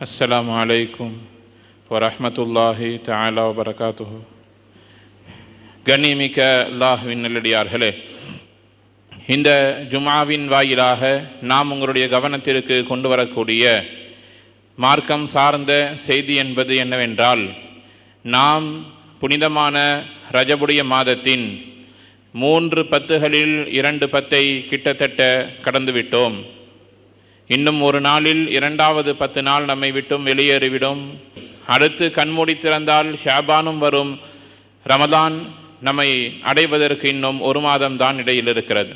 السلام عليكم ورحمة الله تعالى وبركاته கண்ணியமிக்க அல்லாஹுவின் நல்லடியார்களே இந்த ஜுமாவின் வாயிலாக நாம் உங்களுடைய கவனத்திற்கு கொண்டு வரக்கூடிய மார்க்கம் சார்ந்த செய்தி என்பது என்னவென்றால் நாம் புனிதமான ரஜபுடைய மாதத்தின் மூன்று பத்துகளில் இரண்டு பத்தை கிட்டத்தட்ட கடந்துவிட்டோம் இன்னும் ஒரு நாளில் இரண்டாவது பத்து நாள் நம்மை விட்டும் வெளியேறிவிடும். அடுத்து கண்மூடி திறந்தால் ஷாபானும் வரும். ரமதான் நம்மை அடைவதற்கு இன்னும் ஒரு மாதம் தான் இடையில் இருக்கிறது.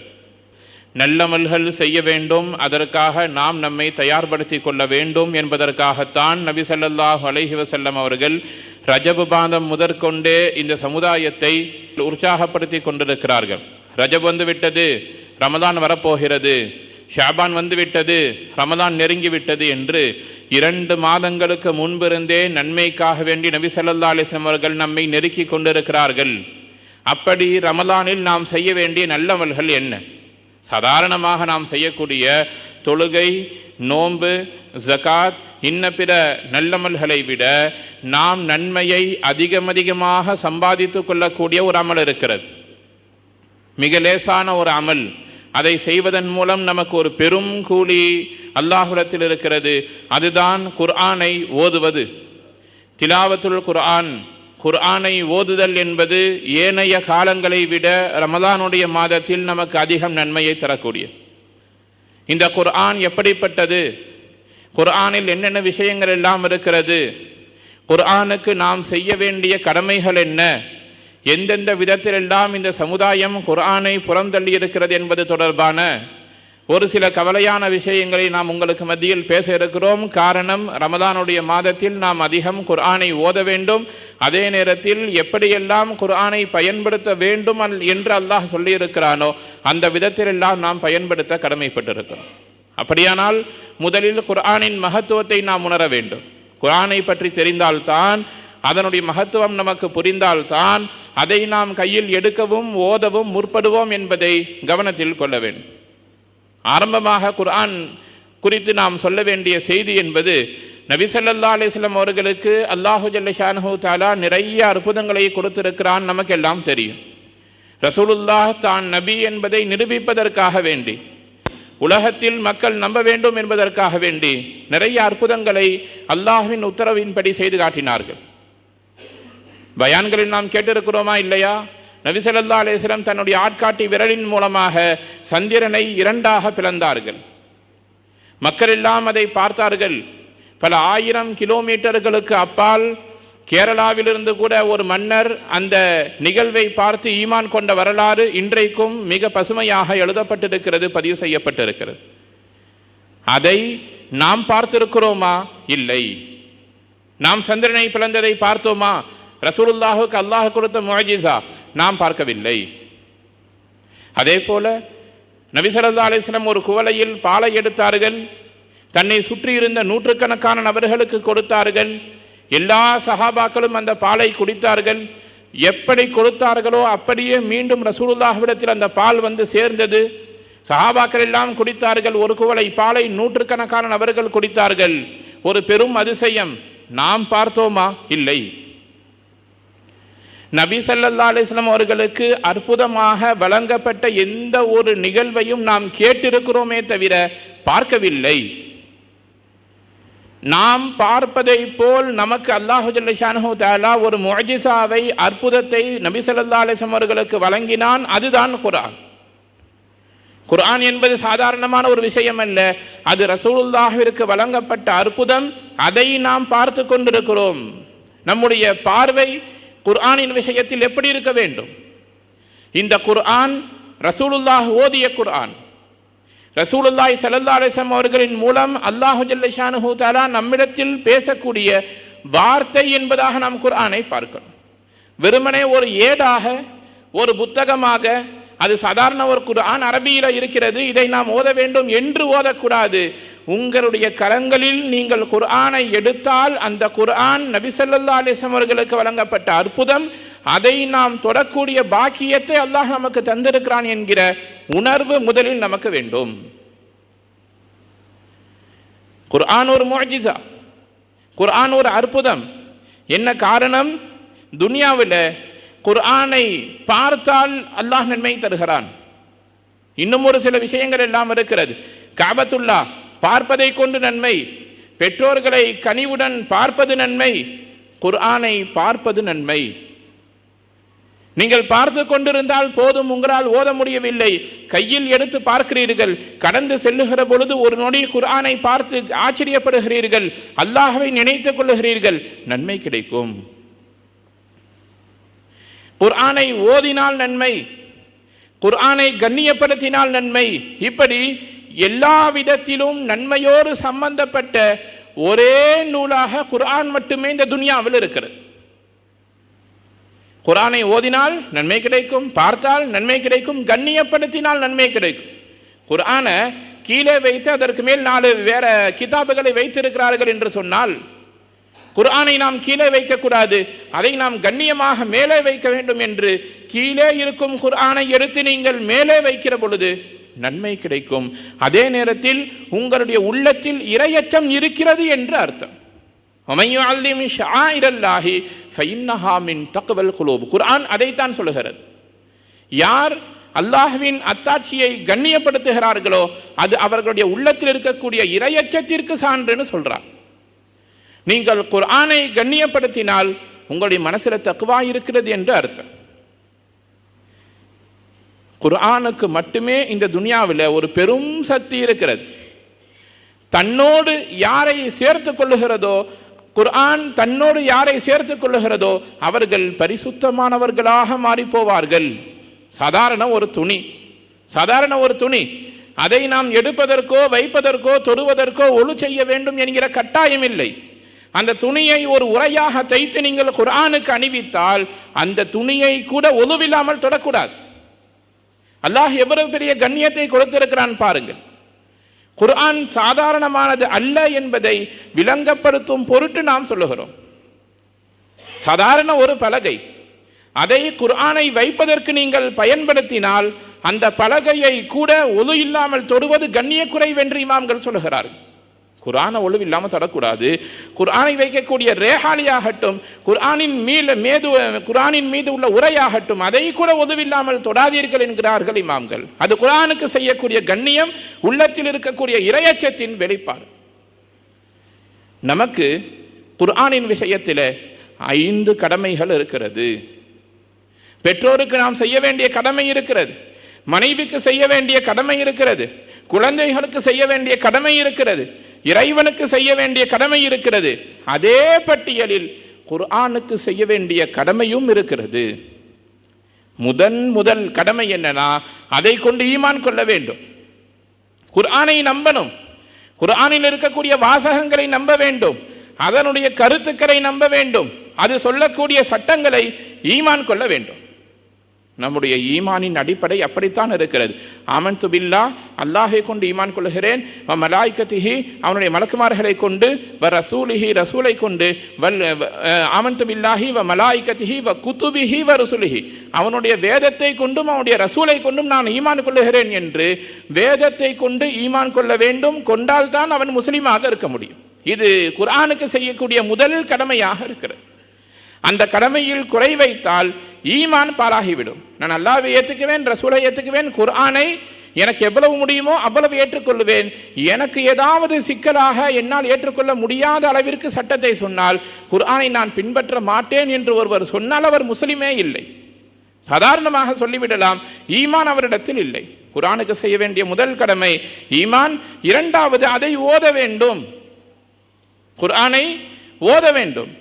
நல்லமல்கள் செய்ய வேண்டும். அதற்காக நாம் நம்மை தயார்படுத்தி கொள்ள வேண்டும் என்பதற்காகத்தான் நபி ஸல்லல்லாஹு அலைஹி வஸல்லம் அவர்கள் ரஜபு பாதம் முதற்கொண்டே இந்த சமுதாயத்தை உற்சாகப்படுத்தி கொண்டிருக்கிறார்கள். ரஜப் வந்து விட்டது. ரமதான் வரப்போகிறது. ஷாபான் வந்துவிட்டது ரமதான் நெருங்கி விட்டது என்று இரண்டு மாதங்களுக்கு முன்பிருந்தே நன்மைக்காக வேண்டி நபி சல்லா அலைஹி அவர்கள் நம்மை நெருக்கி கொண்டிருக்கிறார்கள். அப்படி ரமலானில் நாம் செய்ய வேண்டிய நல்லமல்கள் என்ன? சாதாரணமாக நாம் செய்யக்கூடிய தொழுகை நோன்பு ஜகாத் இன்ன பிற நல்லமல்களை விட நாம் நன்மையை அதிகம் அதிகமாக சம்பாதித்து கொள்ளக்கூடிய ஒரு அமல் இருக்கிறது. மிக லேசான ஒரு அமல். அதை செய்வதன் மூலம் நமக்கு ஒரு பெரும் கூலி அல்லாஹுலத்தில் இருக்கிறது. அதுதான் குர்ஆனை ஓதுவது. திலாவத்துல் குர்ஆன். குர்ஆனை ஓதுதல் என்பது ஏனைய காலங்களை விட ரமதானுடைய மாதத்தில் நமக்கு அதிகம் நன்மையை தரக்கூடிய இந்த குர்ஆன் எப்படிப்பட்டது? குர்ஆனில் என்னென்ன விஷயங்கள் எல்லாம் இருக்கிறது? குர்ஆனுக்கு நாம் செய்ய வேண்டிய கடமைகள் என்ன? எந்தெந்த விதத்திலெல்லாம் இந்த சமுதாயம் குர்ஆனை புறந்தள்ளி இருக்கிறது என்பது தொடர்பான ஒரு சில கவலையான விஷயங்களை நாம் உங்களுக்கு மத்தியில் பேச இருக்கிறோம். காரணம் ரமதானுடைய மாதத்தில் நாம் அதிகம் குர்ஆனை ஓத வேண்டும். அதே நேரத்தில் எப்படியெல்லாம் குர்ஆனை பயன்படுத்த வேண்டும் என்று அல்லாஹ் சொல்லியிருக்கிறானோ அந்த விதத்திலெல்லாம் நாம் பயன்படுத்த கடமைப்பட்டிருக்கிறோம். அப்படியானால் முதலில் குர்ஆனின் மகத்துவத்தை நாம் உணர வேண்டும். குர்ஆனை பற்றி தெரிந்தால்தான் அதனுடைய மகத்துவம் நமக்கு புரிந்தால்தான் அதை நாம் கையில் எடுக்கவும் ஓதவும் முற்படுவோம் என்பதை கவனத்தில் கொள்ள வேண்டும். ஆரம்பமாக குர்ஆன் குறித்து நாம் சொல்ல வேண்டிய செய்தி என்பது நபிசல்லா ஸல்லல்லாஹு அவர்களுக்கு அல்லாஹு ஜல்ல தாலா நிறைய அற்புதங்களை கொடுத்திருக்கிறான் நமக்கெல்லாம் தெரியும். ரசூலுல்லாஹ் தான் நபி என்பதை நிரூபிப்பதற்காக வேண்டி உலகத்தில் மக்கள் நம்ப வேண்டும் என்பதற்காக வேண்டி நிறைய அற்புதங்களை அல்லாஹுவின் உத்தரவின்படி செய்து காட்டினார்கள். பயான்களில் நாம் கேட்டிருக்கிறோமா இல்லையா? நபிசல்லா அலேஸ்லம் தன்னுடைய ஆட்காட்டி விரலின் மூலமாக சந்திரனை இரண்டாக பிளந்தார்கள். மக்கள் எல்லாம் அதை பார்த்தார்கள். பல ஆயிரம் கிலோமீட்டர்களுக்கு அப்பால் கேரளாவிலிருந்து கூட ஒரு மன்னர் அந்த நிகழ்வை பார்த்து ஈமான் கொண்ட வரலாறு இன்றைக்கும் மிக பசுமையாக எழுதப்பட்டிருக்கிறது பதிவு செய்யப்பட்டிருக்கிறது. அதை நாம் பார்த்திருக்கிறோமா? இல்லை. நாம் சந்திரனை பிளந்ததை பார்த்தோமா? ரசூலுல்லாஹுக்கு அல்லாஹ் கொடுத்த முஜிசா நாம் பார்க்கவில்லை. அதே போல நபிசரல்லா அலிஸ்லம் ஒரு குவலையில் பாலை எடுத்தார்கள். தன்னை சுற்றியிருந்த நூற்றுக்கணக்கான நபர்களுக்கு கொடுத்தார்கள். எல்லா சஹாபாக்களும் அந்த பாலை குடித்தார்கள். எப்படி கொடுத்தார்களோ அப்படியே மீண்டும் ரசூலுல்லாஹ்விடத்தில் அந்த பால் வந்து சேர்ந்தது. சஹாபாக்கள் எல்லாம் குடித்தார்கள். ஒரு குவளை பாலை நூற்றுக்கணக்கான நபர்கள் குடித்தார்கள். ஒரு பெரும் அதிசயம். நாம் பார்த்தோமா? இல்லை. நபி சல்லல்லா அலிஸ்லாம் அவர்களுக்கு அற்புதமாக வழங்கப்பட்ட எந்த ஒரு நிகழ்வையும் நாம் கேட்டிருக்கிறோமே தவிர பார்க்கவில்லை. நாம் பார்ப்பதை போல் நமக்கு அல்லாஹு ஜல்லஷானு தாலா ஒரு முஜிசாவை அற்புதத்தை நபி சல்லா அலிஸ்லாம் அவர்களுக்கு வழங்கினான். அதுதான் குரான் குரான் என்பது சாதாரணமான ஒரு விஷயம் அல்ல. அது ரசூலுல்லாஹிற்கு வழங்கப்பட்ட அற்புதம். அதை நாம் பார்த்து கொண்டிருக்கிறோம். நம்முடைய பார்வை குர்ஆனின் விஷயத்தில் எப்படி இருக்க வேண்டும்? இந்த குர்ஆன் ரசூலுல்லாஹ் ஓதிய குர்ஆன். ரசூலுல்லாய் ஸல்லல்லாஹு அலைஹி அவர்களின் மூலம் அல்லாஹு ஜல்லஷானுஹு தஆலா நம்மிடத்தில் பேசக்கூடிய வார்த்தை என்பதாக நாம் குர்ஆனை பார்க்கணும். வெறுமனே ஒரு ஏடாக ஒரு புத்தகமாக அது சாதாரண ஒரு குர்ஆன் அரபியில் இருக்கிறது இதை நாம் ஓத வேண்டும் என்று ஓதக்கூடாது. உங்களுடைய கரங்களில் நீங்கள் குர்ஆனை எடுத்தால் அந்த குர்ஆன் நபிசல்லா அலிஸ்லாம் அவர்களுக்கு வழங்கப்பட்ட அற்புதம். அதை நாம் தொடக்கூடிய பாக்கியத்தை அல்லாஹ் நமக்கு தந்திருக்கிறான் என்கிற உணர்வு முதலில் நமக்கு வேண்டும். குர்ஆன் ஒரு மோஜிசா குர்ஆன் ஒரு அற்புதம். என்ன காரணம்? துனியாவில் குர்ஆனை பார்த்தால் அல்லாஹ் நன்மை தருகிறான். இன்னும் ஒரு சில விஷயங்கள் எல்லாம் இருக்கிறது. காபத்துல்லா பார்ப்பதை கொண்டு நன்மை. பெற்றோர்களை கனிவுடன் பார்ப்பது நன்மை. குர்ஆனை பார்ப்பது நன்மை. நீங்கள் பார்த்து கொண்டிருந்தால் போதும் உங்களால் ஓத முடியவில்லை. கையில் எடுத்து பார்க்கிறீர்கள். கடந்து செல்லுகிற பொழுது ஒரு நொடி குர்ஆனை பார்த்து ஆச்சரியப்படுகிறீர்கள். அல்லாஹவை நினைத்துக் கொள்ளுகிறீர்கள். நன்மை கிடைக்கும். குர்ஆனை ஓதினால் நன்மை. குர்ஆனை கண்ணியப்படுத்தினால் நன்மை. இப்படி எல்லா விதத்திலும் நன்மையோடு சம்பந்தப்பட்ட ஒரே நூலாக குர்ஆன் மட்டுமே இந்த துனியாவில் இருக்கிறது. குரானை ஓதினால் நன்மை கிடைக்கும் பார்த்தால் நன்மை கிடைக்கும் கண்ணியப்படுத்தினால் நன்மை கிடைக்கும். குர்ஆனை கீழே வைத்து அதற்கு மேல் நாலு வேற கிதாபுகளை வைத்திருக்கிறார்கள் என்று சொன்னால் குர்ஆனை நாம் கீழே வைக்கக்கூடாது அதை நாம் கண்ணியமாக மேலே வைக்க வேண்டும் என்று கீழே இருக்கும் குர்ஆனை எடுத்து நீங்கள் மேலே வைக்கிற பொழுது நன்மை கிடைக்கும். அதே நேரத்தில் உங்களுடைய உள்ளத்தில் இரையச்சம் இருக்கிறது என்று அர்த்தம். குர்ஆன் அதைத்தான் சொல்லுகிறது. யார் அல்லாஹ்வின் அத்தாட்சியை கண்ணியப்படுத்துகிறார்களோ அது அவர்களுடைய உள்ளத்தில் இருக்கக்கூடிய இரையச்சத்திற்கு சான்றுன்னு சொல்கிறார் நீங்கள் குர்ஆனை கண்ணியப்படுத்தினால் உங்களுடைய மனசில் தக்குவா இருக்கிறது என்று அர்த்தம். குர்ஆனுக்கு மட்டுமே இந்த துனியாவில் ஒரு பெரும் சக்தி இருக்கிறது. தன்னோடு யாரை சேர்த்து கொள்ளுகிறதோ குர்ஆன் தன்னோடு யாரை சேர்த்து கொள்ளுகிறதோ அவர்கள் பரிசுத்தமானவர்களாக மாறிப்போவார்கள் சாதாரண ஒரு துணி. சாதாரண ஒரு துணி. அதை நாம் எடுப்பதற்கோ வைப்பதற்கோ தொடுவதற்கோ ஒழு செய்ய வேண்டும் என்கிற கட்டாயம் இல்லை. அந்த துணியை ஒரு உரையாக தைத்து நீங்கள் குர்ஆனுக்கு அணிவித்தால் அந்த துணியை கூட ஒழுவில்லாமல் தொடக்கூடாது. அல்லாஹ் எவ்வளவு பெரிய கண்ணியத்தை கொடுத்திருக்கிறான் பாருங்கள். குர்ஆன் சாதாரணமானது அல்ல என்பதை விளங்கப்படுத்தும் பொருட்டு நாம் சொல்லுகிறோம். சாதாரண ஒரு பலகை. அதை குர்ஆனை வைப்பதற்கு நீங்கள் பயன்படுத்தினால் அந்த பலகையை கூட ஒது இல்லாமல் தொடுவது கண்ணியக்குறைவென்று இமாம்கள் சொல்லுகிறார்கள். குரானை ஒழுவு இல்லாமல் தொடக்கூடாது. குர்ஆனை வைக்கக்கூடிய ரேஹாலியாகட்டும் குர்ஆனின் மீது மேது குரானின் மீது உள்ள உரையாகட்டும் அதை கூட உதவில்லாமல் தொடாதீர்கள் என்கிறார்கள் இமாம்கள். அது குரானுக்கு செய்யக்கூடிய கண்ணியம் உள்ளத்தில் இருக்கக்கூடிய இரையச்சத்தின் வெளிப்பாடு. நமக்கு குர்ஆனின் விஷயத்தில் ஐந்து கடமைகள் இருக்கிறது. பெற்றோருக்கு நாம் செய்ய வேண்டிய கடமை இருக்கிறது. மனைவிக்கு செய்ய வேண்டிய கடமை இருக்கிறது. குழந்தைகளுக்கு செய்ய வேண்டிய கடமை இருக்கிறது. இறைவனுக்கு செய்ய வேண்டிய கடமை இருக்கிறது. அதே பட்டியலில் குர்ஆனுக்கு செய்ய வேண்டிய கடமையும் இருக்கிறது. முதன் முதல் கடமை என்னன்னா அதை கொண்டு ஈமான் கொள்ள வேண்டும். குர்ஆனை நம்பணும். குர்ஆனில் இருக்கக்கூடிய வாசகங்களை நம்ப வேண்டும். அதனுடைய கருத்துக்களை நம்ப வேண்டும். அது சொல்லக்கூடிய சட்டங்களை ஈமான் கொள்ள வேண்டும். நம்முடைய ஈமானின் அடிப்படை அப்படித்தான் இருக்கிறது. அமன் துபில்லா அல்லாஹை கொண்டு ஈமான் கொள்கிறேன் வ மலாய்கத்திஹி அவனுடைய மலக்குமார்களை கொண்டு வ ரசூலிஹி ரசூலை கொண்டு வல் அமன் துபில்லாஹி வ மலாய்கத்திஹி வ குத்துபிஹி வ ரசூலிஹி. அவனுடைய வேதத்தை கொண்டும் அவனுடைய ரசூலை கொண்டும் நான் ஈமான் கொள்ளுகிறேன் என்று வேதத்தை கொண்டு ஈமான் கொள்ள வேண்டும். கொண்டால்தான் அவன் முஸ்லீமாக இருக்க முடியும். இது குரானுக்கு செய்யக்கூடிய முதல் கடமையாக இருக்கிறது. அந்த கடமையில் குறை வைத்தால் ஈமான் பாலாகிவிடும் நான் அல்லாவை ஏற்றுக்குவேன் ரசூலை ஏற்றுக்குவேன் குர்ஆனை எனக்கு எவ்வளவு முடியுமோ அவ்வளவு ஏற்றுக்கொள்வேன் எனக்கு ஏதாவது சிக்கலாக என்னால் ஏற்றுக்கொள்ள முடியாத அளவிற்கு சட்டத்தை சொன்னால் குர்ஆனை நான் பின்பற்ற மாட்டேன் என்று ஒருவர் சொன்னால் அவர் முஸ்லிமே இல்லை. சாதாரணமாக சொல்லிவிடலாம் ஈமான் அவரிடத்தில் இல்லை. குரானுக்கு செய்ய வேண்டிய முதல் கடமை ஈமான் இரண்டாவது அதை ஓத வேண்டும். குர்ஆனை ஓத வேண்டும்.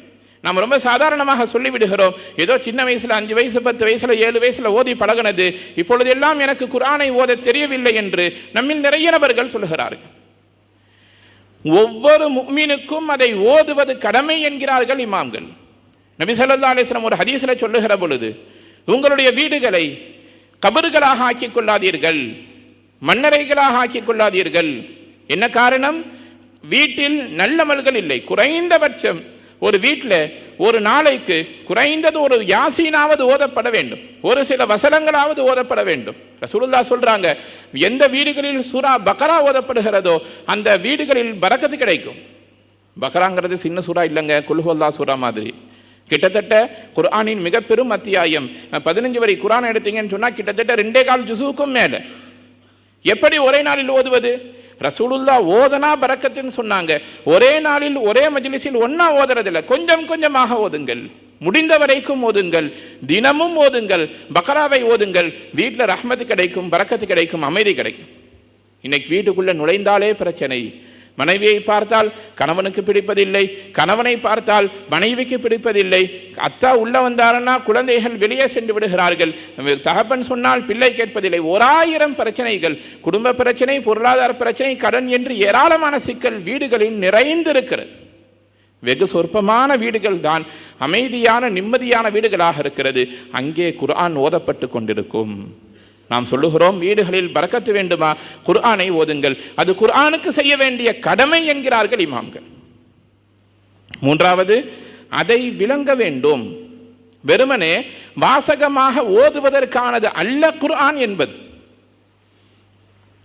நாம் ரொம்ப சாதாரணமாக சொல்லிவிடுகிறோம். ஏதோ சின்ன வயசில் அஞ்சு வயசு பத்து வயசில் ஏழு வயசில் ஓதி பழகினது. இப்பொழுது எல்லாம் எனக்கு குரானை ஓத தெரியவில்லை என்று நம்மில் நிறைய நபர்கள் சொல்லுகிறார்கள். ஒவ்வொரு முக்மீனுக்கும் அதை ஓதுவது கடமை என்கிறார்கள் இமாம்கள். நபிசல்லா ஸல்லல்லாஹு ஒரு ஹதீஸில் சொல்லுகிற பொழுது உங்களுடைய வீடுகளை கபறுகளாக ஆக்கிக் கொள்ளாதீர்கள். மண்ணறைகளாக ஆக்கிக் கொள்ளாதீர்கள். என்ன காரணம்? வீட்டில் நல்லமல்கள் இல்லை. குறைந்தபட்சம் ஒரு வீட்டில் ஒரு நாளைக்கு குறைந்தது ஒரு யாசீனாவது ஓதப்பட வேண்டும். ஒரு சில வசனங்களாவது ஓதப்பட வேண்டும். ரசூலுல்லா சொல்றாங்க எந்த வீடுகளில் சூரா பக்கரா ஓதப்படுகிறதோ அந்த வீடுகளில் பறக்கத்து கிடைக்கும். பக்ராங்கிறது சின்ன சூறா இல்லைங்க குல்ஹுல்லா சூறா மாதிரி. கிட்டத்தட்ட குரானின் மிக பெரும் அத்தியாயம். பதினஞ்சு வரை குரான் எடுத்தீங்கன்னு சொன்னால் கிட்டத்தட்ட ரெண்டே கால் ஜுசுவுக்கும் மேலே. எப்படி ஒரே நாளில் ஓதுவது? ரசூலுல்லா ஓதனா பறக்கத்துன்னு சொன்னாங்க. ஒரே நாளில் ஒரே மஜ்லிஸில் ஒன்றா ஓதுறதில்லை. கொஞ்சம் கொஞ்சமாக ஓதுங்கள். முடிந்த வரைக்கும் ஓதுங்கள். தினமும் ஓதுங்கள். பக்ராவை ஓதுங்கள். வீட்டில் ரஹ்மத்து கிடைக்கும் பறக்கத்து கிடைக்கும் அமைதி கிடைக்கும். இன்னைக்கு வீட்டுக்குள்ளே நுழைந்தாலே பிரச்சனை. மனைவியை பார்த்தால் கணவனுக்கு பிடிப்பதில்லை கணவனை பார்த்தால் மனைவிக்கு பிடிப்பதில்லை. அத்தா உள்ளே வந்தாருன்னா குழந்தைகள் வெளியே சென்று விடுகிறார்கள். தகப்பன் சொன்னால் பிள்ளை கேட்பதில்லை. ஓராயிரம் பிரச்சனைகள் குடும்ப பிரச்சனை பொருளாதார பிரச்சனை கடன் என்று ஏராளமான சிக்கல் வீடுகளில் நிறைந்திருக்கிறது. வெகு சொற்பமான வீடுகள் தான் அமைதியான நிம்மதியான வீடுகளாக இருக்கிறது. அங்கே குரான் ஓதப்பட்டு கொண்டிருக்கும். நாம் சொல்லுகிறோம் வீடுகளில் பறக்கத்து வேண்டுமா? குர்ஆனை ஓதுங்கள். அது குர்ஆனுக்கு செய்ய வேண்டிய கடமை என்கிறார்கள் இமாம்கள். மூன்றாவது அதை விளங்க வேண்டும். வெறுமனே வாசகமாக ஓதுவதற்கானது அல்ல குர்ஆன் என்பது.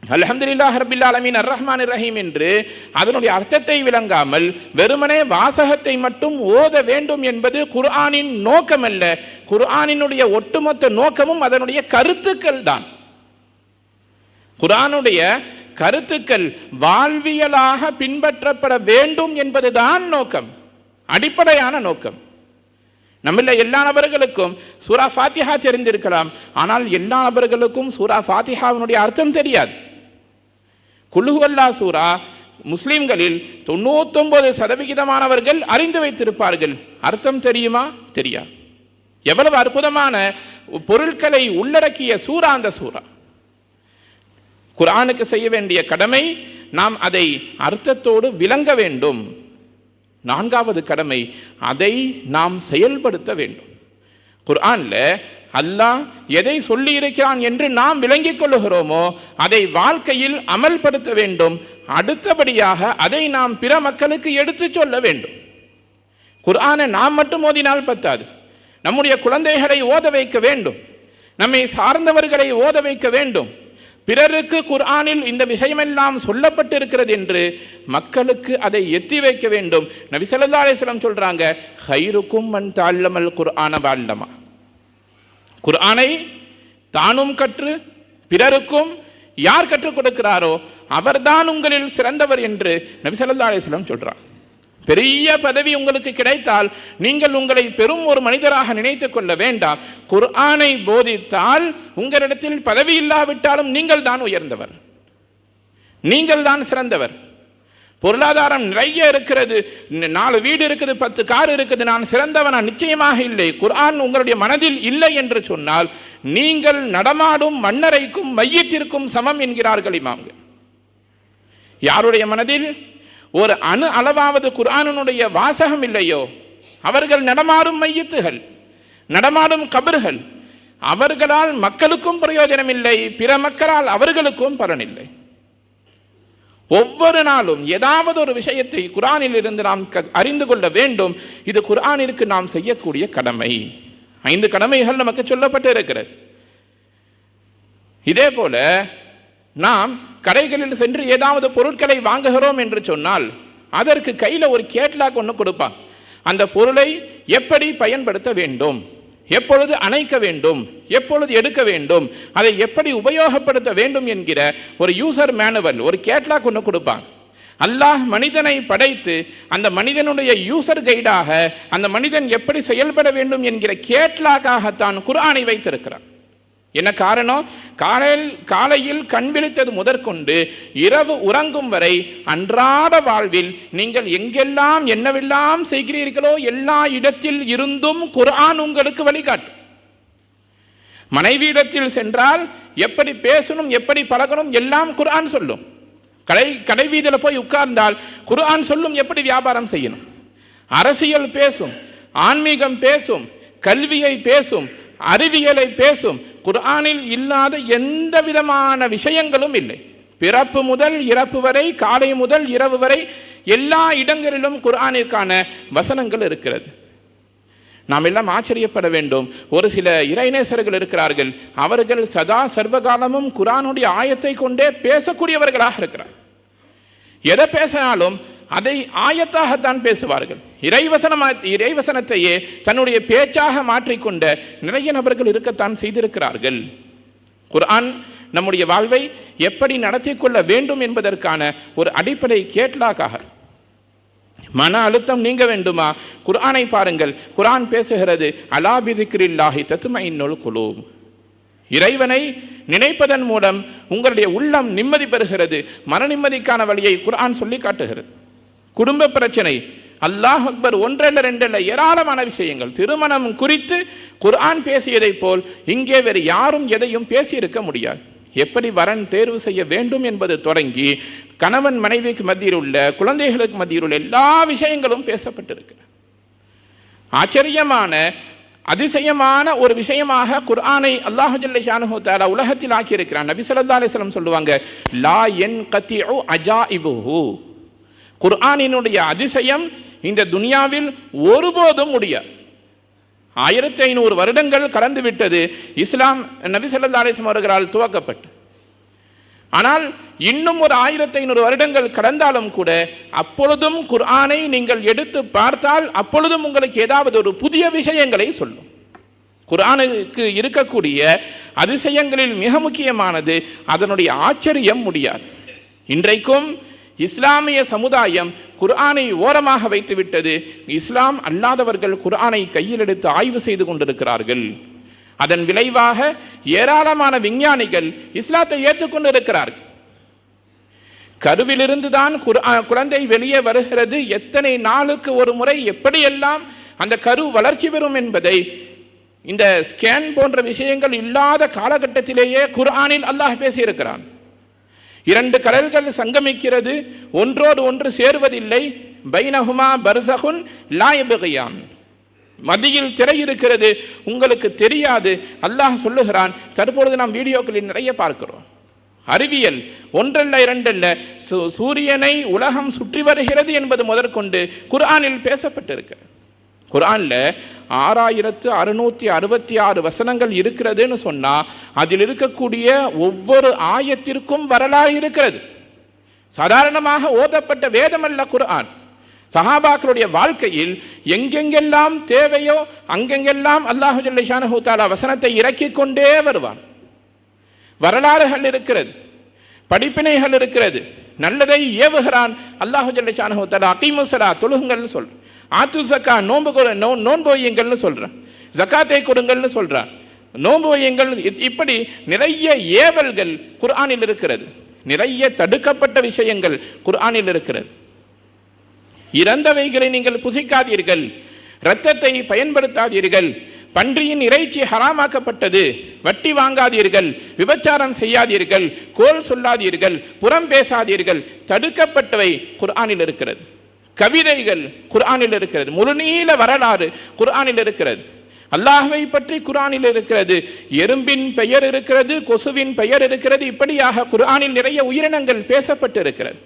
அலஹம்துல்லா ஹர்பில்லா அலமீன் அர் ரஹ்மான் ரஹீம் என்று அதனுடைய அர்த்தத்தை விளங்காமல் வெறுமனே வாசகத்தை மட்டும் ஓத வேண்டும் என்பது குர்ஆனின் நோக்கம் அல்ல குர்ஆனினுடைய ஒட்டுமொத்த நோக்கமும் அதனுடைய கருத்துக்கள் தான். குர்ஆனுடைய கருத்துக்கள் வாழ்வியலாக பின்பற்றப்பட வேண்டும் என்பதுதான் நோக்கம். அடிப்படையான நோக்கம். நம்மள எல்லா நபர்களுக்கும் சூரா ஃபாத்திஹா தெரிந்திருக்கலாம். ஆனால் எல்லா நபர்களுக்கும் சூரா ஃபாத்திஹாவினுடைய அர்த்தம் தெரியாது. குல்லுவல்லா சூரா முஸ்லிம்களில் தொண்ணூத்தொன்பது சதவிகிதமானவர்கள் அறிந்து வைத்திருப்பார்கள். அர்த்தம் தெரியுமா? தெரியாது. எவ்வளவு அற்புதமான பொருட்களை உள்ளடக்கிய சூறா அந்த சூறா. குரானுக்கு செய்ய வேண்டிய கடமை நாம் அதை அர்த்தத்தோடு விளங்க வேண்டும். நான்காவது கடமை அதை நாம் செயல்படுத்த வேண்டும். குர்ஆன்ல அல்லாஹ் எதை சொல்லி இருக்கிறான் என்று நாம் விளங்கிக் கொள்ளுகிறோமோ அதை வாழ்க்கையில் அமல்படுத்த வேண்டும். அடுத்தபடியாக அதை நாம் பிற மக்களுக்கு எடுத்து சொல்ல வேண்டும். குர்ஆனை நாம் மட்டும் ஓதினால் பத்தாது. நம்முடைய குழந்தைகளை ஓத வைக்க வேண்டும். நம்மை சார்ந்தவர்களை ஓத வைக்க வேண்டும். பிறருக்கு குர்ஆனில் இந்த விஷயமெல்லாம் சொல்லப்பட்டிருக்கிறது என்று மக்களுக்கு அதை எத்தி வைக்க வேண்டும். நபி ஸல்லல்லாஹு அலைஹி வஸல்லம் ஹைருக்கும் மண் தஅல்லமல் குர்ஆன வஅல்லமா குர்ஆனை தானும் கற்று பிறருக்கும் யார் கற்றுக் கொடுக்கிறாரோ அவர்தான் உங்களில் சிறந்தவர் என்று நபி ஸல்லல்லாஹு சொல்றார் பெரிய பதவி உங்களுக்கு கிடைத்தால் நீங்கள் உங்களை பெரும் ஒரு மனிதராக நினைத்துக் கொள்ள வேண்டாம். குர்ஆனை போதித்தால் உங்களிடத்தில் பதவி இல்லாவிட்டாலும் நீங்கள் தான் உயர்ந்தவர். நீங்கள் தான் சிறந்தவர். பொருளாதாரம் நிறைய இருக்கிறது. நாலு வீடு இருக்குது பத்து கார் இருக்குது. நான் சிறந்தவனா? நிச்சயமாக இல்லை. குர்ஆன் உங்களுடைய மனதில் இல்லை என்று சொன்னால் நீங்கள் நடமாடும் மண்ணறைக்கும் மையத்திற்கும் சமம் என்கிறார்கள் இமாம்கள். யாருடைய மனதில்? ஒரு அணு அளவாவது குர்ஆனுடைய வாசகம் இல்லையோ? அவர்கள் நடமாடும் மையத்துகள் நடமாடும் கபர்கள் அவர்களால் மக்களுக்கும் பிரயோஜனம் இல்லை பிற மக்களால் அவர்களுக்கும் பலனில்லை ஒவ்வொரு நாளும் ஏதாவது ஒரு விஷயத்தை குரானில் இருந்து நாம் க- அறிந்து கொள்ள வேண்டும். இது குர்ஆனிற்கு நாம் செய்யக்கூடிய கடமை. ஐந்து கடமைகள் நமக்கு சொல்லப்பட்டு இருக்கிறது இதே போல நாம் கடைகளில் சென்று ஏதாவது பொருட்களை வாங்குகிறோம் என்று சொன்னால் அதற்கு கையில் ஒரு கேட்லாக் ஒன்று கொடுப்பான். அந்த பொருளை எப்படி பயன்படுத்த வேண்டும்? எப்பொழுது அணைக்க வேண்டும் எப்பொழுது எடுக்க வேண்டும் அதை எப்படி உபயோகப்படுத்த வேண்டும் என்கிற ஒரு யூசர் மேனுவல் ஒரு கேட்லாக் ஒன்று கொடுப்பாங்க. அல்லாஹ் மனிதனை படைத்து அந்த மனிதனுடைய யூசர் கைடாக அந்த மனிதன் எப்படி செயல்பட வேண்டும் என்கிற கேட்லாக்காகத்தான் குர்ஆனை வைத்திருக்கிறான். என்ன காரணம்? காலையில் காலையில் கண் விழித்தது முதற்கொண்டு இரவு உறங்கும் வரை அன்றாட வாழ்வில் நீங்கள் எங்கெல்லாம் என்னவெல்லாம் செய்கிறீர்களோ எல்லா இடத்தில் இருந்தும் குர்ஆன் உங்களுக்கு வழிகாட்டும். மனைவியிடத்தில் சென்றால் எப்படி பேசணும் எப்படி பழகணும் எல்லாம் குர்ஆன் சொல்லும். கடை கடை வீதியில் போய் உட்கார்ந்தால் குர்ஆன் சொல்லும் எப்படி வியாபாரம் செய்யணும்? அரசியல் பேசும் ஆன்மீகம் பேசும் கல்வியை பேசும் அறிவியலை பேசும். குர்ஆனில் இல்லாத எந்த விதமான விஷயங்களும் இல்லை. பிறப்பு முதல் இறப்பு வரை காலை முதல் இரவு வரை எல்லா இடங்களிலும் குர்ஆனிற்கான வசனங்கள் இருக்கிறது. நாம் எல்லாம் ஆச்சரியப்பட வேண்டும். ஒரு சில இறைநேசர்கள் இருக்கிறார்கள். அவர்கள் சதா சர்வகாலமும் குரானுடைய ஆயத்தை கொண்டே பேசக்கூடியவர்களாக இருக்கிறார். எதை பேசினாலும் அதை ஆயத்தாகத்தான் பேசுவார்கள். இறைவசனமா இறைவசனத்தையே தன்னுடைய பேச்சாக மாற்றிக்கொண்ட நிறைய நபர்கள் இருக்கத்தான் செய்திருக்கிறார்கள். குர்ஆன் நம்முடைய வாழ்வை எப்படி நடத்தி கொள்ள வேண்டும் என்பதற்கான ஒரு அடிப்படை கேட்லாக்காக மன அழுத்தம் நீங்க வேண்டுமா? குர்ஆனை பாருங்கள். குர்ஆன் பேசுகிறது அலாபிதிக்ரில்லாஹி தத்துமையின்னுள் குழு இறைவனை நினைப்பதன் மூலம் உங்களுடைய உள்ளம் நிம்மதி பெறுகிறது. மன நிம்மதிக்கான வழியை குர்ஆன் சொல்லி காட்டுகிறது. குடும்ப பிரச்சனை அல்லாஹ் அக்பர் ஒன்றல்ல ரெண்டல்ல ஏராளமான விஷயங்கள். திருமணம் குறித்து குர்ஆன் பேசியதைப் போல் இங்கே வேறு யாரும் எதையும் பேசியிருக்க முடியாது. எப்படி வரன் தேர்வு செய்ய வேண்டும் என்பது தொடங்கி கணவன் மனைவிக்கு மத்தியில் உள்ள குழந்தைகளுக்கு மத்தியில் உள்ள எல்லா விஷயங்களும் பேசப்பட்டிருக்கு. ஆச்சரியமான அதிசயமான ஒரு விஷயமாக குர்ஆனை அல்லாஹு ஜல்ல ஷானு தஆலா உலகத்தில் ஆக்கியிருக்கிறான். நபி சொல்லா அலிஸ்லம் சொல்லுவாங்க லா என் கத்திஉ அஜாஇபுஹு குர்ஆனினுடைய அதிசயம் இந்த துனியாவில் ஒருபோதும் முடியாது ஆயிரத்தி ஐநூறு வருடங்கள் கடந்து விட்டது. இஸ்லாம் நபி ஸல்லல்லாஹு அவர்களால் துவக்கப்பட்டு. ஆனால் இன்னும் ஒரு ஆயிரத்தி ஐநூறு வருடங்கள் கடந்தாலும் கூட அப்பொழுதும் குர்ஆனை நீங்கள் எடுத்து பார்த்தால் அப்பொழுதும் உங்களுக்கு ஏதாவது ஒரு புதிய விஷயங்களை சொல்லும். குர்ஆனுக்கு இருக்கக்கூடிய அதிசயங்களில் மிக முக்கியமானது அதனுடைய ஆச்சரியம் முடியாது. இன்றைக்கும் இஸ்லாமிய சமுதாயம் குர்ஆனை ஓரமாக வைத்துவிட்டது. இஸ்லாம் அல்லாதவர்கள் குர்ஆனை கையில் எடுத்து ஆய்வு செய்து கொண்டிருக்கிறார்கள். அதன் விளைவாக ஏராளமான விஞ்ஞானிகள் இஸ்லாத்தை ஏற்றுக்கொண்டு இருக்கிறார்கள் கருவிலிருந்து தான் குர்ஆ- குழந்தை வெளியே வருகிறது. எத்தனை நாளுக்கு ஒரு முறை எப்படியெல்லாம் அந்த கரு வளர்ச்சி பெறும் என்பதை இந்த ஸ்கேன் போன்ற விஷயங்கள் இல்லாத காலகட்டத்திலேயே குர்ஆனில் அல்லாஹ் பேசியிருக்கிறான். இரண்டு கடல்கள் சங்கமிக்கிறது ஒன்றோடு ஒன்று சேருவதில்லை. பைனஹுமா பர்சகுன் லாயபகையான் மதியில் திரை இருக்கிறது உங்களுக்கு தெரியாது. அல்லாஹ் சொல்லுகிறான் தற்பொழுது நாம் வீடியோக்களில் நிறைய பார்க்கிறோம். அறிவியல் ஒன்றல்ல இரண்டல்ல. சூரியனை உலகம் சுற்றி வருகிறது என்பது முதற்கொண்டு குர்ஆனில் பேசப்பட்டிருக்கிறது குரானில் ஆறாயிரத்து அறுநூற்றி அறுபத்தி ஆறு வசனங்கள் இருக்கிறதுன்னு சொன்னால் அதில் இருக்கக்கூடிய ஒவ்வொரு ஆயத்திற்கும் வரலாறு இருக்கிறது. சாதாரணமாக ஓதப்பட்ட வேதமல்ல குர்ஆன். சஹாபாக்களுடைய வாழ்க்கையில் எங்கெங்கெல்லாம் தேவையோ அங்கெங்கெல்லாம் அல்லாஹு ஜல்ல ஷானஹு வசனத்தை இறக்கிக் கொண்டே வருவான். வரலாறுகள் இருக்கிறது. படிப்பினைகள் இருக்கிறது. நல்லதை ஏவுகிறான். அல்லாஹு ஜல்லஷானு தலா தஆலா தொழுகுங்கள்னு சொல்றான். ஆத்து சக்கா நோன்பு கொடு நோ நோன்பு வையுங்கள்னு சொல்றான். ஜக்காத்தை கொடுங்கள்னு சொல்றான். நோன்பு வையுங்கள் இப்படி நிறைய ஏவல்கள் குர்ஆனில் இருக்கிறது. நிறைய தடுக்கப்பட்ட விஷயங்கள் குர்ஆனில் இருக்கிறது. இறந்தவைகளை நீங்கள் புசிக்காதீர்கள். இரத்தத்தை பயன்படுத்தாதீர்கள். பன்றியின் இறைச்சி ஹராமாக்கப்பட்டது. வட்டி வாங்காதீர்கள் விபச்சாரம் செய்யாதீர்கள் கோல் சொல்லாதீர்கள் புறம் பேசாதீர்கள். தடுக்கப்பட்டவை குர்ஆனில் இருக்கிறது. கவிதைகள் குர்ஆனில் இருக்கிறது. முழுநீள வரலாறு குர்ஆனில் இருக்கிறது. அல்லாஹவை பற்றி குர்ஆனில் இருக்கிறது. எறும்பின் பெயர் இருக்கிறது கொசுவின் பெயர் இருக்கிறது. இப்படியாக குர்ஆனில் நிறைய உயிரினங்கள் பேசப்பட்டு இருக்கிறது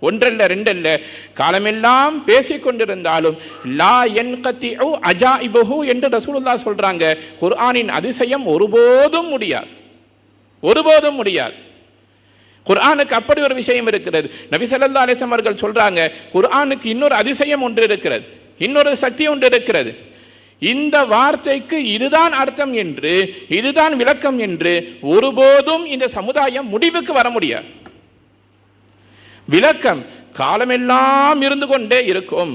ஒன்றல்ல ரெண்டல்ல. காலமெல்லாம் பேசிக்கொண்டிருந்தாலும் லா என் கத்தி அஜா அஜாஇபுஹு என்று ரசூலுல்லா சொல்றாங்க. குர்ஆனின் அதிசயம் ஒருபோதும் முடியாது. ஒருபோதும் முடியாது. குர்ஆனுக்கு அப்படி ஒரு விஷயம் இருக்கிறது. நபி ஸல்லல்லாஹு அவர்கள் சொல்றாங்க குர்ஆனுக்கு இன்னொரு அதிசயம் ஒன்று இருக்கிறது. இன்னொரு சக்தி ஒன்று இருக்கிறது. இந்த வார்த்தைக்கு இதுதான் அர்த்தம் என்று இதுதான் விளக்கம் என்று ஒருபோதும் இந்த சமுதாயம் முடிவுக்கு வர முடியாது. விளக்கம் காலமெல்லாம் இருந்து கொண்டே இருக்கும்.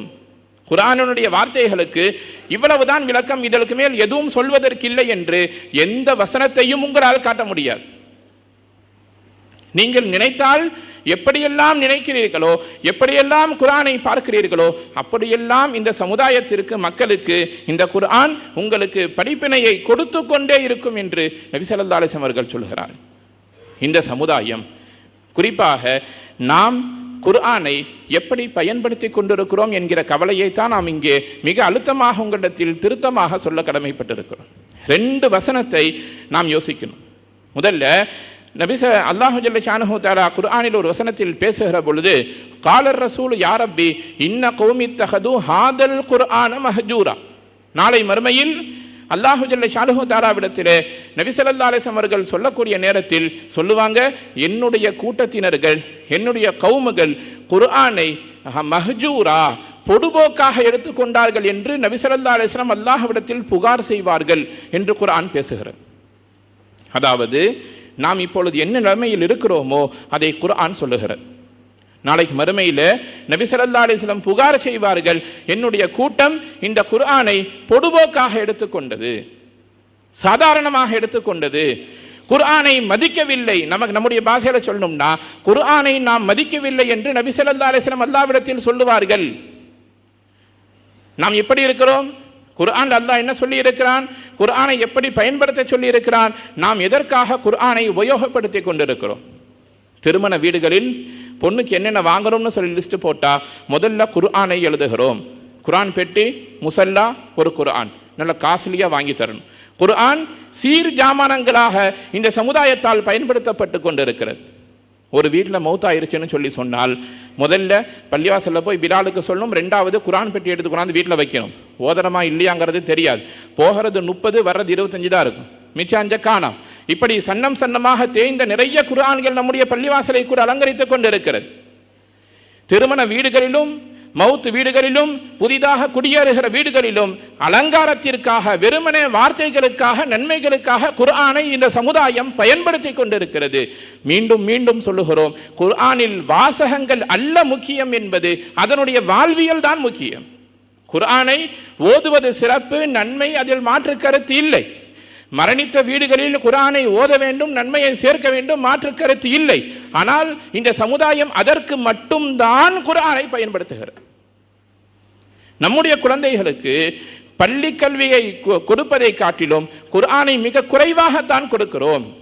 குரானுடைய வார்த்தைகளுக்கு இவ்வளவுதான் விளக்கம் இதற்கு மேல் எதுவும் சொல்வதற்கில்லை என்று எந்த வசனத்தையும் உங்களால் காட்ட முடியாது. நீங்கள் நினைத்தால் எப்படியெல்லாம் நினைக்கிறீர்களோ எப்படியெல்லாம் குரானை பார்க்கிறீர்களோ அப்படியெல்லாம் இந்த சமுதாயத்திற்கு மக்களுக்கு இந்த குரான் உங்களுக்கு படிப்பினையை கொடுத்து கொண்டே இருக்கும் என்று நபி அவர்கள் சொல்கிறார் இந்த சமுதாயம் குறிப்பாக நாம் குர்ஆனை எப்படி பயன்படுத்தி கொண்டிருக்கிறோம் என்கிற கவலையைத்தான் நாம் இங்கே மிக அழுத்தமாக உங்களிடத்தில் திருத்தமாக சொல்ல கடமைப்பட்டிருக்கிறோம். ரெண்டு வசனத்தை நாம் யோசிக்கணும். முதல்ல நபிச அல்லாஹு ஜல்ல ஷானஹு தாரா குர்ஆனில் ஒரு வசனத்தில் பேசுகிற பொழுது காலர் ரசூல் யாரப்பி இன்ன கௌமி தஹது ஹாதல் குர்ஆன மஹஜூரா. நாளை மறுமையில் அல்லாஹு ஜல்ல ஷானஹு தாலாவிடத்திலே நபி ஸல்லல்லாஹு அவர்கள் சொல்லக்கூடிய நேரத்தில் சொல்லுவாங்க என்னுடைய கூட்டத்தினர்கள் என்னுடைய கவுமுகள் குர்ஆனை மஹஜூரா பொடுபோக்காக எடுத்துக்கொண்டார்கள் என்று நபிசல்லா அலிஸ்லாம் அல்லாஹ்விடத்தில் புகார் செய்வார்கள் என்று குர்ஆன் பேசுகிறது. அதாவது நாம் இப்பொழுது என்ன நிலைமையில் இருக்கிறோமோ அதை குர்ஆன் சொல்லுகிறது. நாளைக்கு மறுமையில் நபி ஸல்லல்லாஹு புகார் செய்வார்கள். என்னுடைய கூட்டம் இந்த குர்ஆனை பொடுபோக்காக எடுத்துக்கொண்டது. சாதாரணமாக எடுத்துக்கொண்டது. குர்ஆனை மதிக்கவில்லை. நமக்கு நம்முடைய பாஷையில் சொல்லணும்னா குர்ஆனை நாம் மதிக்கவில்லை என்று நபி ஸல்லல்லாஹு அலைஹி சொல்லுவார்கள். நாம் எப்படி இருக்கிறோம்? குர்ஆன் அல்லாஹ் என்ன சொல்லி இருக்கிறான் குர்ஆனை எப்படி பயன்படுத்த சொல்லி இருக்கிறான் நாம் எதற்காக குர்ஆனை உபயோகப்படுத்தி கொண்டிருக்கிறோம்? திருமண வீடுகளில் பொண்ணுக்கு என்னென்ன வாங்கணும்னு சொல்லி லிஸ்ட்டு போட்டால் முதல்ல குர்ஆனை எழுதுகிறோம். குர்ஆன் பெட்டி முசல்லா ஒரு குர்ஆன். நல்ல காஸ்ட்லியாக வாங்கி தரணும். குர்ஆன் சீர் ஜாமானங்களாக இந்த சமுதாயத்தால் பயன்படுத்தப்பட்டு கொண்டிருக்கிறது. ஒரு வீட்டில் மௌத்தாயிருச்சுன்னு சொல்லி சொன்னால் முதல்ல பள்ளிவாசலில் போய் பிலாலுக்கு சொல்லணும் ரெண்டாவது குரான் பெட்டி எடுத்து கொண்டாந்து வீட்டில் வைக்கணும். ஓதரமா இல்லையாங்கிறது தெரியாது. போகிறது முப்பது வர்றது இருபத்தஞ்சு தான் இருக்கும். மிச்சம் அஞ்ச காணாம். இப்படி சன்னம் சன்னமாக தேய்ந்த நிறைய குரான்கள் நம்முடைய பள்ளிவாசலை கூட அலங்கரித்துக் கொண்டிருக்கிறது. திருமண வீடுகளிலும் மவுத்து வீடுகளிலும் புதிதாக குடியேறுகிற வீடுகளிலும் அலங்காரத்திற்காக வெறுமனே வார்த்தைகளுக்காக நன்மைகளுக்காக குர்ஆனை இந்த சமுதாயம் பயன்படுத்தி கொண்டிருக்கிறது. மீண்டும் மீண்டும் சொல்லுகிறோம் குர்ஆனில் வாசகங்கள் அல்ல முக்கியம் என்பது அதனுடைய வாழ்வியல் தான் முக்கியம். குர்ஆனை ஓதுவது சிறப்பு நன்மை அதில் மாற்று கருத்து இல்லை. மரணித்த வீடுகளில் குரானை ஓத வேண்டும் நன்மையை சேர்க்க வேண்டும் மாற்று கருத்து இல்லை. ஆனால் இந்த சமுதாயம் அதற்கு மட்டும்தான் குரானை பயன்படுத்துகிறது. நம்முடைய குழந்தைகளுக்கு பள்ளி கல்வியை கொ- கொடுப்பதை காட்டிலும் குர்ஆனை மிக குறைவாகத்தான் கொடுக்கிறோம்.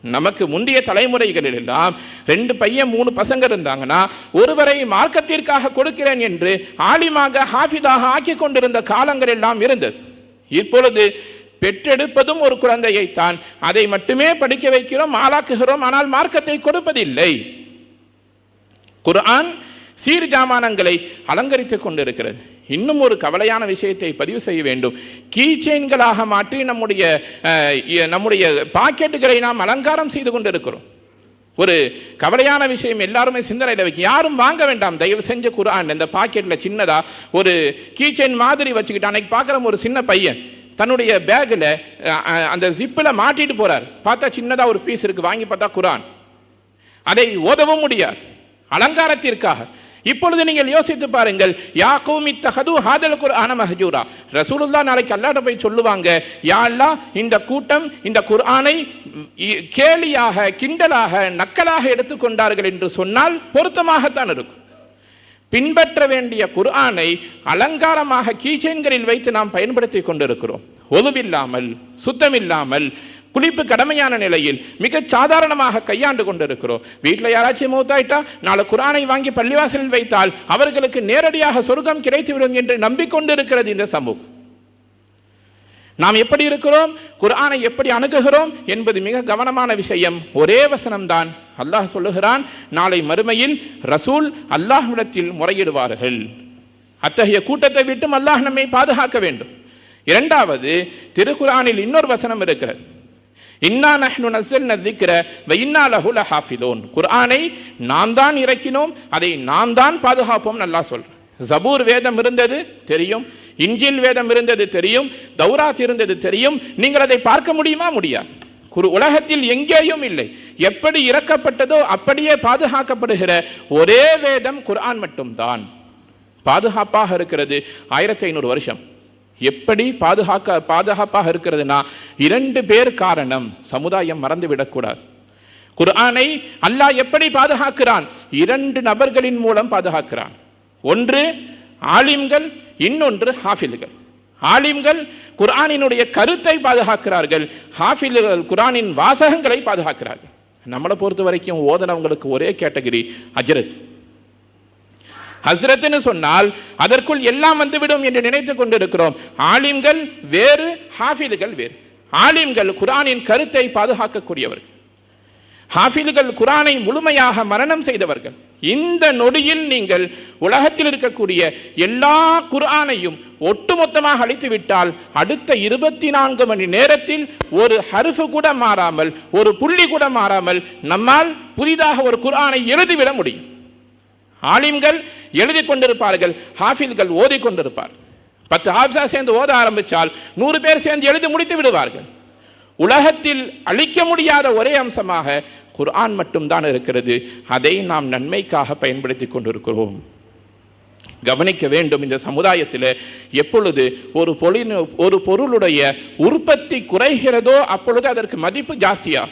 நமக்கு முந்தைய தலைமுறைகளில் எல்லாம் ரெண்டு பையன் மூணு பசங்க இருந்தாங்கன்னா ஒருவரை மார்க்கத்திற்காக கொடுக்கிறேன் என்று ஆலிமாக ஹாஃபிதாக ஆக்கி கொண்டிருந்த காலங்கள் எல்லாம் இருந்தது. இப்பொழுது பெற்றெடுப்பதும் ஒரு குழந்தையைத்தான். அதை மட்டுமே படிக்க வைக்கிறோம் ஆளாக்குகிறோம் ஆனால் மார்க்கத்தை கொடுப்பதில்லை. குர்ஆன் சீர் ஜாமானங்களை அலங்கரித்துக் கொண்டிருக்கிறது. இன்னும் ஒரு கவலையான விஷயத்தை பதிவு செய்ய வேண்டும். கீ செயின்களாக மாற்றி நம்முடைய நம்முடைய பாக்கெட்டுகளை நாம் அலங்காரம் செய்து கொண்டிருக்கிறோம். ஒரு கவலையான விஷயம் எல்லாருமே சிந்தனையில் வைக்க யாரும் வாங்க வேண்டாம். தயவு செஞ்ச குர்ஆன் இந்த பாக்கெட்டில் சின்னதாக ஒரு கீச்செயின் மாதிரி வச்சுக்கிட்டு அன்னைக்கு பார்க்குற ஒரு சின்ன பையன் தன்னுடைய பேக்கில் அந்த ஜிப்பில் மாட்டிட்டு போகிறார் பார்த்தா சின்னதாக ஒரு பீஸ் இருக்குது வாங்கி பார்த்தா குரான். அதை ஓதவும் முடியாது. அலங்காரத்திற்காக. இப்பொழுது நீங்கள் யோசித்து பாருங்கள் யா கௌமி தகது ஹாதல் குர்ஆன மஹஜூரா. ரசூலுல்லா நாளைக்கு அல்லாட்ட போய் சொல்லுவாங்க யாழ்லா இந்த கூட்டம் இந்த குர்ஆனை இ- கேலியாக கிண்டலாக நக்கலாக எடுத்துக்கொண்டார்கள் என்று சொன்னால் பொருத்தமாகத்தான் இருக்கும். பின்பற்ற வேண்டிய குர்ஆனை அலங்காரமாக கீச்செயின்களில் வைத்து நாம் பயன்படுத்தி கொண்டிருக்கிறோம். ஒதுவில்லாமல் சுத்தமில்லாமல் குளிப்பு கடமையான நிலையில் மிகச் சாதாரணமாக கையாண்டு கொண்டிருக்கிறோம். வீட்டில் யாராச்சும் மூத்தாயிட்டா நாளை குரானை வாங்கி பள்ளிவாசலில் வைத்தால் அவர்களுக்கு நேரடியாக சொர்க்கம் கிடைத்துவிடும் என்று நம்பிக்கொண்டிருக்கிறது இந்த சமூகம். நாம் எப்படி இருக்கிறோம்? குர்ஆனை எப்படி அணுகுகிறோம்? என்பது மிக கவனமான விஷயம். ஒரே வசனம்தான். அல்லாஹ் சொல்லுகிறான் நாளை மறுமையில் ரசூல் அல்லாஹ்விடத்தில் முறையிடுவார்கள். அத்தகைய கூட்டத்தை விட்டும் அல்லாஹ் நம்மை பாதுகாக்க வேண்டும். இரண்டாவது திருக்குறானில் இன்னொரு வசனம் இருக்கிறது. இன்னா நஹ்னு நஸ்ஸல்ன திக்ர வ இன்னா லஹு குர்ஆனை நாம் தான் இறக்கினோம் அதை நாம் தான் பாதுகாப்போம் நல்லா சொல்றேன். ஜபூர் வேதம் இருந்தது தெரியும் இஞ்சில் வேதம் இருந்தது தெரியும் தௌராத் இருந்தது தெரியும். நீங்கள் அதை பார்க்க முடியுமா? முடியாது. குரு உலகத்தில் எங்கேயும் இல்லை. எப்படி இறக்கப்பட்டதோ அப்படியே பாதுகாக்கப்படுகிற ஒரே வேதம் குர்ஆன் மட்டும்தான். பாதுகாப்பாக இருக்கிறது ஆயிரத்தி ஐநூறு வருஷம். எப்படி பாதுகாக்க பாதுகாப்பாக இருக்கிறதுனா இரண்டு பேர் காரணம் சமுதாயம் மறந்துவிடக்கூடாது குர்ஆனை அல்லாஹ் எப்படி பாதுகாக்கிறான்? இரண்டு நபர்களின் மூலம் பாதுகாக்கிறான். ஒன்று ஆலிம்கள் இன்னொன்று ஹாஃபில்கள். ஆலிம்கள் குரானினுடைய கருத்தை பாதுகாக்கிறார்கள். ஹாஃபில்கள் குரானின் வாசகங்களை பாதுகாக்கிறார்கள். நம்மளை பொறுத்த வரைக்கும் ஓதனவங்களுக்கு ஒரே கேட்டகரி அஜரத். ஹஸ்ரத்னு சொன்னால் அதற்குள் எல்லாம் வந்துவிடும் என்று நினைத்து கொண்டிருக்கிறோம். ஆலிம்கள் வேறு ஹாஃபில்கள் வேறு. ஆலிம்கள் குரானின் கருத்தை பாதுகாக்கக்கூடியவர்கள். ஹாஃபில்கள் குரானை முழுமையாக மரணம் செய்தவர்கள். இந்த நொடியில் நீங்கள் உலகத்தில் இருக்கக்கூடிய எல்லா குர்ஆனையும் ஒட்டுமொத்தமாக அழித்து விட்டால் அடுத்த இருபத்தி நான்கு மணி நேரத்தில் ஒரு ஹருஃபு கூட மாறாமல் ஒரு புள்ளி கூட மாறாமல் நம்மால் புதிதாக ஒரு குர்ஆனை எழுதிவிட முடியும். ஆலிம்கள் எழுதி கொண்டிருப்பார்கள் ஹாஃபில்கள் ஓதி கொண்டிருப்பார். பத்து ஹாஃபிஸா சேர்ந்து ஓத ஆரம்பித்தால் நூறு பேர் சேர்ந்து எழுதி முடித்து விடுவார்கள். உலகத்தில் அழிக்க முடியாத ஒரே அம்சமாக குர்ஆன் மட்டும்தான் இருக்கிறது. அதை நாம் நன்மைக்காக பயன்படுத்தி கொண்டிருக்கிறோம். கவனிக்க வேண்டும் இந்த சமுதாயத்தில் எப்பொழுது ஒரு பொலின் ஒரு பொருளுடைய உற்பத்தி குறைகிறதோ அப்பொழுது அதற்கு மதிப்பு ஜாஸ்தியா?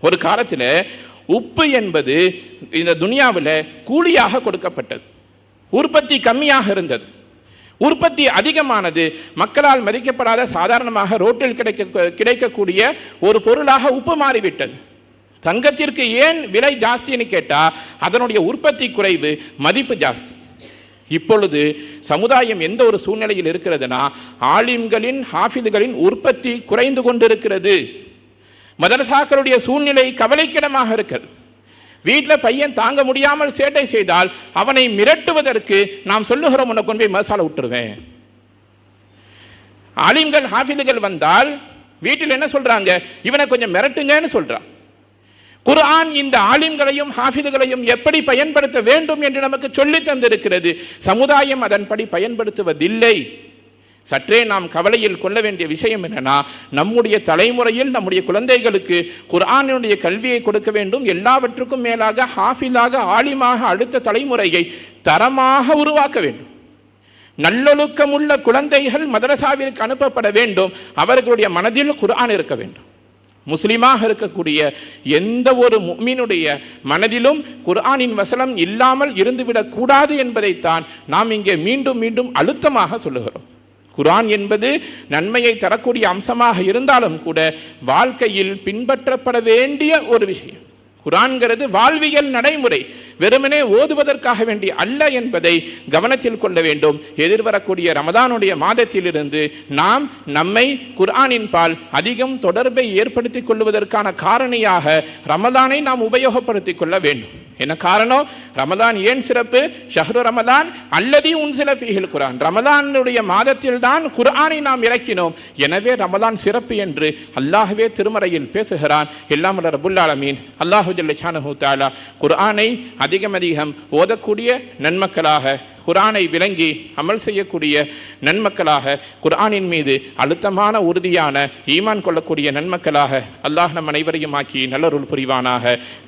ஒரு காலத்தில் உப்பு என்பது இந்த துனியாவில் கூலியாக கொடுக்கப்பட்டது. உற்பத்தி கம்மியாக இருந்தது. உற்பத்தி அதிகமானது. மக்களால் மதிக்கப்படாத சாதாரணமாக ரோட்டில் கிடைக்க கிடைக்கக்கூடிய ஒரு பொருளாக உப்பு மாறிவிட்டது. தங்கத்திற்கு ஏன் விலை ஜாஸ்தின்னு கேட்டால் அதனுடைய உற்பத்தி குறைவு மதிப்பு ஜாஸ்தி. இப்பொழுது சமுதாயம் எந்த ஒரு சூழ்நிலையில் இருக்கிறதுனா ஆலிம்களின் ஹாஃபிதுகளின் உற்பத்தி குறைந்து கொண்டிருக்கிறது. மதரசாக்களுடைய சூழ்நிலை கவலைக்கிடமாக இருக்கிறது. வீட்டில் பையன் தாங்க முடியாமல் சேட்டை செய்தால் அவனை மிரட்டுவதற்கு நாம் சொல்லுகிறோம் உன்னை கொண்டு போய் மசாலா விட்டுருவேன். ஆலிம்கள் ஹாஃபிதுகள் வந்தால் வீட்டில் என்ன சொல்கிறாங்க இவனை கொஞ்சம் மிரட்டுங்கன்னு சொல்கிறான் குர்ஆன் இந்த ஆலிம்களையும் ஹாஃபிதுகளையும் எப்படி பயன்படுத்த வேண்டும் என்று நமக்கு சொல்லி தந்திருக்கிறது. சமுதாயம் அதன்படி பயன்படுத்துவதில்லை. சற்றே நாம் கவலையில் கொள்ள வேண்டிய விஷயம் என்னன்னா நம்முடைய தலைமுறையில் நம்முடைய குழந்தைகளுக்கு குர்ஆனுடைய கல்வியை கொடுக்க வேண்டும். எல்லாவற்றுக்கும் மேலாக ஹாஃபிலாக ஆலிமாக அடுத்த தலைமுறையை தரமாக உருவாக்க வேண்டும். நல்லொழுக்கமுள்ள குழந்தைகள் மதரசாவிற்கு அனுப்பப்பட வேண்டும். அவர்களுடைய மனதில் குர்ஆன் இருக்க வேண்டும். முஸ்லீமாக இருக்கக்கூடிய எந்த ஒரு முக்மீனுடைய மனதிலும் குர்ஆனின் வசனம் இல்லாமல் இருந்துவிடக்கூடாது என்பதைத்தான் நாம் இங்கே மீண்டும் மீண்டும் அழுத்தமாக சொல்லுகிறோம். குரான் என்பது நன்மையை தரக்கூடிய அம்சமாக இருந்தாலும் கூட வாழ்க்கையில் பின்பற்றப்பட வேண்டிய ஒரு விஷயம். குரான்கிறது வாழ்வியல் நடைமுறை. வெறுமனே ஓதுவதற்காக வேண்டி அல்ல என்பதை கவனத்தில் கொள்ள வேண்டும். எதிர்வரக்கூடிய ரமதானுடைய மாதத்திலிருந்து நாம் நம்மை குர்ஆனின் பால் அதிகம் தொடர்பை ஏற்படுத்திக் கொள்வதற்கான காரணியாக ரமதானை நாம் உபயோகப்படுத்திக் கொள்ள வேண்டும். என்ன காரணம்? ரமதான் ஏன் சிறப்பு? ஷஹ்ரு ரமதான் அல்லது உன் சில ஃபீஹில் குரான். ரமதானுடைய மாதத்தில் தான் குர்ஆனை நாம் இறக்கினோம். எனவே ரமதான் சிறப்பு என்று அல்லாஹ்வே திருமறையில் பேசுகிறான். எல்லாம் ரபுல்லாலமீன் அல்லாஹு ஜல்ல தாலா குரானை அதிகம் அதிகம் ஓதக்கூடிய நன்மக்களாக குர்ஆனை விளங்கி அமல் செய்யக்கூடிய நன்மக்களாக குர்ஆனின் மீது அழுத்தமான உறுதியான ஈமான் கொள்ளக்கூடிய நன்மக்களாக அல்லாஹ் நம் அனைவரையும் ஆக்கி நல்லருள் புரிவானாக.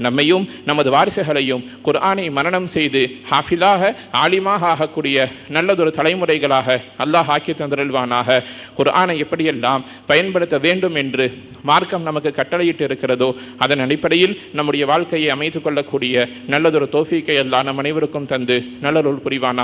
நம்மையும் நமது வாரிசுகளையும் குர்ஆனை மரணம் செய்து ஹாஃபிலாக ஆலிமாக ஆகக்கூடிய நல்லதொரு தலைமுறைகளாக அல்லாஹ் ஆக்கி தந்திருவானாக குர்ஆனை எப்படியெல்லாம் பயன்படுத்த வேண்டும் என்று மார்க்கம் நமக்கு கட்டளையிட்டு இருக்கிறதோ அதன் அடிப்படையில் நம்முடைய வாழ்க்கையை அமைத்துக் கொள்ளக்கூடிய நல்லதொரு தோஃபீக்கை எல்லாம் நம் அனைவருக்கும் தந்து நல்லருள் புரிவானாக.